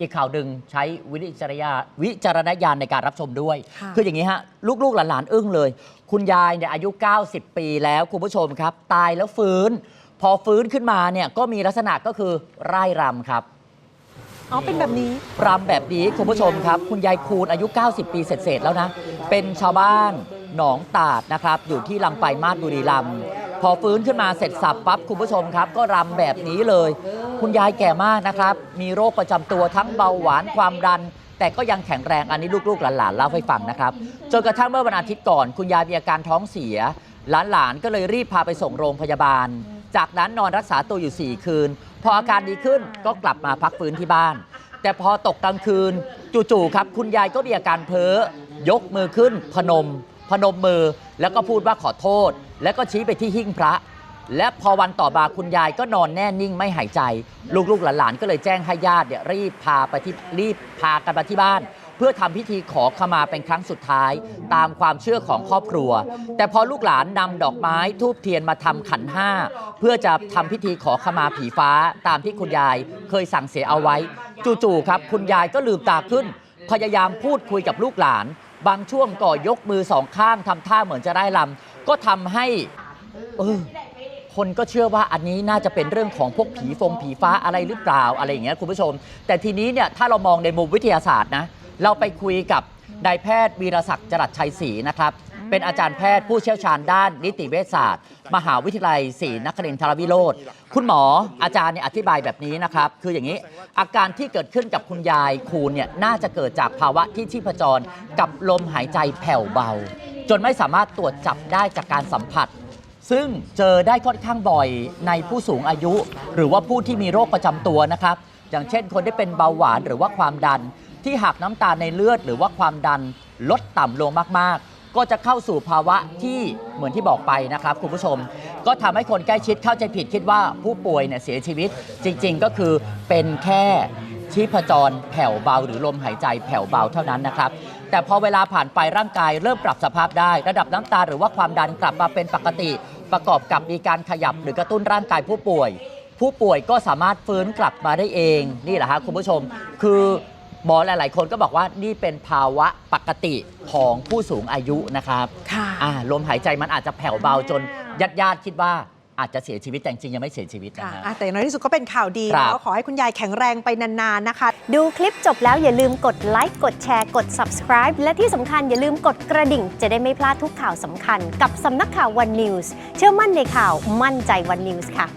อีกข่าวหนึ่งใช้วิจารณญาวิจารณญาณในการรับชมด้วยค่ะคืออย่างนี้ฮะ ลูกๆหลานๆอึ้งเลย คุณยายเนี่ยอายุ 90 ปีแล้วคุณผู้ชมครับ ตายแล้วฟื้น พอฟื้นขึ้นมาเนี่ยก็มีลักษณะก็คือไร่รำครับอ๋อเป็นแบบนี้รำแบบนี้คุณผู้ชมครับ คุณยายคูณอายุ 90 ปีเศษๆแล้วนะ เป็นชาวบ้านหนองตาดนะครับ อยู่ที่ลำไปลายมาศบุรีรัมย์ พอฟื้นขึ้นมาเสร็จสับปั๊บคุณผู้ชมครับ ก็รำแบบนี้เลย คุณยายแก่มากนะครับ มีโรคประจำตัวทั้งเบาหวานความดัน แต่ก็ยังแข็งแรงอันนี้ลูกๆหลานๆเล่าให้ฟังนะครับจนกระทั่งเมื่อวันอาทิตย์ก่อน คุณยายมีอาการท้องเสีย หลานๆก็เลยรีบพาไปส่งโรงพยาบาล จากนั้นนอนรักษาตัวอยู่ 4 คืน พออาการดีขึ้นก็กลับมาพักฟื้นที่บ้าน แต่พอตกกลางคืน จู่ๆครับ คุณยายก็มีอาการเพ้อยกมือขึ้นพนม พนมมือแล้วก็พูดว่าขอโทษ แล้วก็ชี้ไปที่หิ้งพระ และพอวันต่อมาคุณยายก็นอนแน่นิ่งไม่หายใจ ลูกๆหลานๆก็เลยแจ้งให้ญาติเนี่ยรีบพาไปที่รีบพากันมาที่บ้าน เพื่อทำพิธีขอขมาเป็นครั้งสุดท้าย ตามความเชื่อของครอบครัว แต่พอลูกหลานนำดอกไม้ทูบเทียนมาทำขันห้า เพื่อจะทำพิธีขอขมาผีฟ้าตามที่คุณยายเคยสั่งเสียเอาไว้ จู่ๆครับ คุณยายก็ลืมตาขึ้น พยายามพูดคุยกับลูกหลาน บางช่วงก็ยกมือสองข้างทำท่าเหมือนจะได้ลำก็ทำให้เออคนก็เชื่อว่าอันนี้น่าจะเป็นเรื่องของพวกผีฟงผีฟ้าอะไรหรือเปล่าอะไรอย่างเงี้ยคุณผู้ชม แต่ทีนี้เนี่ยถ้าเรามองในมุมวิทยาศาสตร์นะเราไปคุยกับนายแพทย์วีรศักดิ์จรัสชัยศรีนะครับ เป็นอาจารย์แพทย์ผู้เชี่ยวชาญด้านนิติเวชศาสตร์ มหาวิทยาลัยศรีนครินทรวิโรธคุณหมออาจารย์เนี่ยอธิบายแบบนี้นะครับ คืออย่างนี้อาการที่เกิดขึ้นกับคุณยายคูณเนี่ยน่าจะเกิดจากภาวะที่ชีพจรกับลมหายใจแผ่วเบา จนไม่สามารถตรวจจับได้จากการสัมผัส ซึ่งเจอได้ค่อนข้างบ่อยในผู้สูงอายุ หรือว่าผู้ที่มีโรคประจำตัวนะครับ อย่างเช่นคนที่เป็นเบาหวานหรือว่าความดัน ที่หากน้ำตาลในเลือด หรือว่าความดันลดต่ำลงมากๆ ก็จะเข้าสู่ภาวะที่เหมือนที่บอกไปนะครับคุณผู้ชม ก็ทำให้คนใกล้ชิดเข้าใจผิดคิดว่าผู้ป่วยเนี่ยเสียชีวิต จริง ๆ ก็คือเป็นแค่ชีพจรแผ่วเบา หรือลมหายใจแผ่วเบาเท่านั้นนะครับ แต่พอเวลาผ่านไปร่างกายเริ่มปรับสภาพได้ ระดับน้ำตาหรือว่าความดันกลับมาเป็นปกติ ประกอบกับมีการขยับหรือกระตุ้นร่างกายผู้ป่วย ผู้ป่วยก็สามารถฟื้นกลับมาได้เอง นี่แหละครับคุณผู้ชม คือ หมอหลาย ๆ คนก็บอกว่านี่เป็นภาวะปกติของผู้สูงอายุนะครับค่ะ อ่าลมหายใจมันอาจจะแผ่วเบาจนญาติๆคิดว่าอาจจะเสียชีวิตแต่จริงๆยังไม่เสียชีวิตนะค่ะฮะ อะแต่ในที่สุดก็เป็นข่าวดีครับ แล้วขอให้คุณยายแข็งแรงไปนานๆนะคะ ดูคลิปจบแล้วอย่าลืมกดไลค์ กดแชร์ กด subscribe และที่สำคัญอย่าลืมกดกระดิ่ง จะได้ไม่พลาดทุกข่าวสำคัญ กับสำนักข่าว One News เชื่อมั่นในข่าวมั่นใจ One News ค่ะ